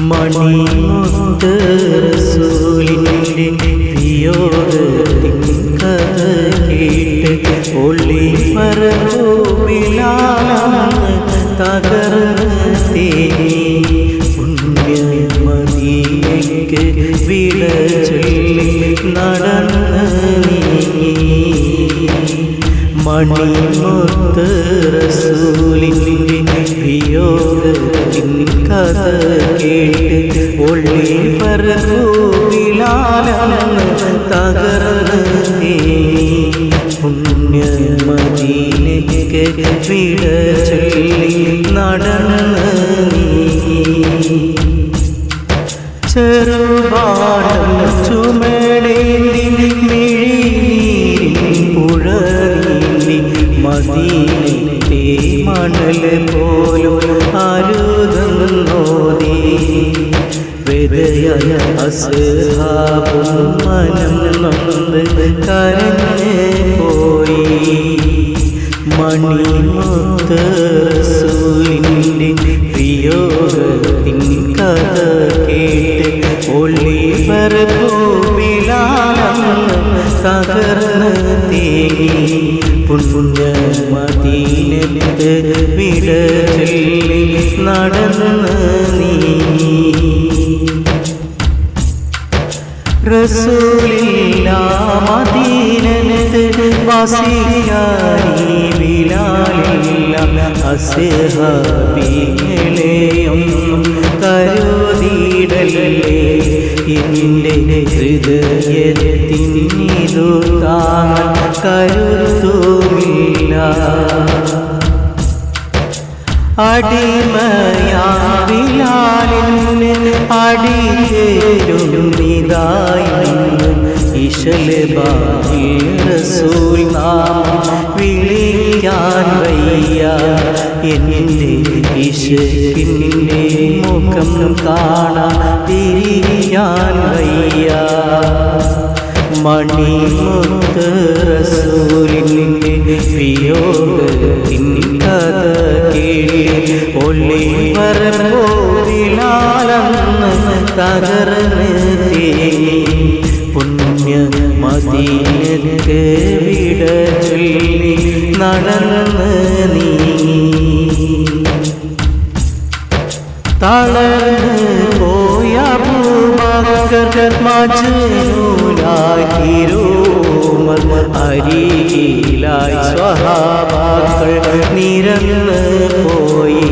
മണിമുത്ത് റസൂലിന്റെ നടന്ന് മണിമുത്ത് റസൂലിന്റെ വിയോഗത്തിൻ കഥ കേട്ട് ഒളി പറവിലാണെന്ന് തകർന്നേ പുണ്യമതിയിലേക്ക് വിട ചൊല്ലി നടന്ന്. ചെറുപാടം ചുമടേന്തി മിഴി പുഴ മദീനത്തെ മണൽ പോലും അരുതെന്നോതി വെതയായ അസ്ഹാബും മനം നൊന്ത് കരഞ്ഞ് പോയി. മണിമുത്ത് സൂര്യന്റെ വിയോഗത്തിൻ കഥ കേട്ട് ഒളി പറപ്പിലാണെന്ന് പുണ്യമദീനത്ത് വിട ചൊല്ലി നടന്ന് നീങ്ങി. റസൂലില്ല മദീനത്ത് വസിയാരി വിലാലില്ല അസ്ഹാബികളെയൊന്നും കരുതിയിടലേ എന്റെ ഹൃദയത്തിനിതു താങ്ങാൻ കരുത്തുമില്ല അടിമയാവിലാലിന് അടിയേരുന്നിതായി ഇശലബാഹി റസൂൽ നാം വിളിക്കാൻ വയ്യ. എന്റെ ഇശക്കിന്റെ മുഖം കാണാൻ തിരിയാൻ വയ്യ മണിമുത്ത് റസൂലിന്റെ വിയോഗത്തിൻ കഥ കേളി. ഒളി പറമ്പോവിലാലെന്ന് തകർന്ന് തേങ്ങി. പുണ്യ മദീനത്ത് വിട ചൊല്ലി നടന്ന് നീ തളർന്ന് തിരുമൽ അരിയിലായി സ്വഹാബാക്കൾ നിരന്ന് പോയി.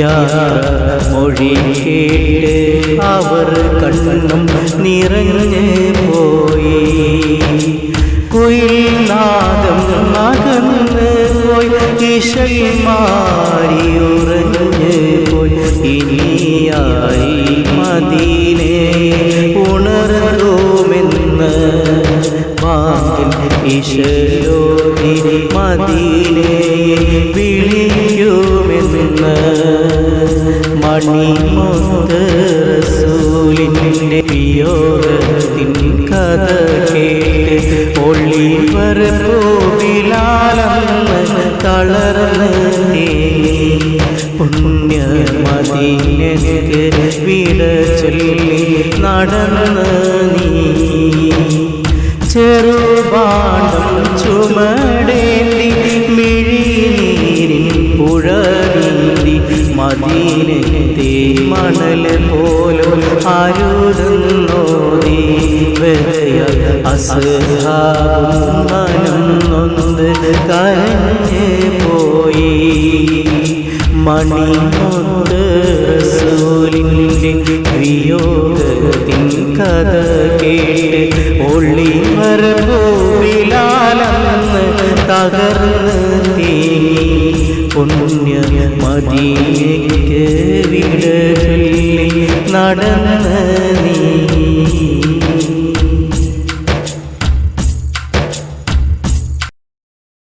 യാർ മൊഴി കേട്ട് അവർ കണ്ണും നിറഞ്ഞ് പോയി. കുയിൽ നാദം അകന്ന് പോയി ഇശൽ ഇശലോതി മദീനെ വിളിക്കുമെന്ന് മണിമുത്ത് റസൂലിന്റെ വിയോഗത്തിൻ കഥ കേട്ട് ഒളി പറപ്പോവിലാലെന്ന് തളർന്ന് നീങ്ങി. പുണ്യ മദീനക്ക് വിട ചൊല്ലി നടന്ന് നീങ്ങി. ചെറുപാടം ചുമടേന്തി മിഴിനീരിൻ പുഴ നീന്തി മദീനത്തെ മണൽ പോലും അരുതെന്നോതി വെറയ അസ്ഹാബും മനം നൊന്ത് പോയി. മണിമുത്ത് റസൂലിന്റെ വിയോഗത്തിൻ കഥ കേട്ട് ഒളി മരഭൂവിലാലെന്ന് തകർന്ന് തേങ്ങി പുണ്യ മദീനയ്ക്ക് വിട ചൊല്ലി നടന്ന്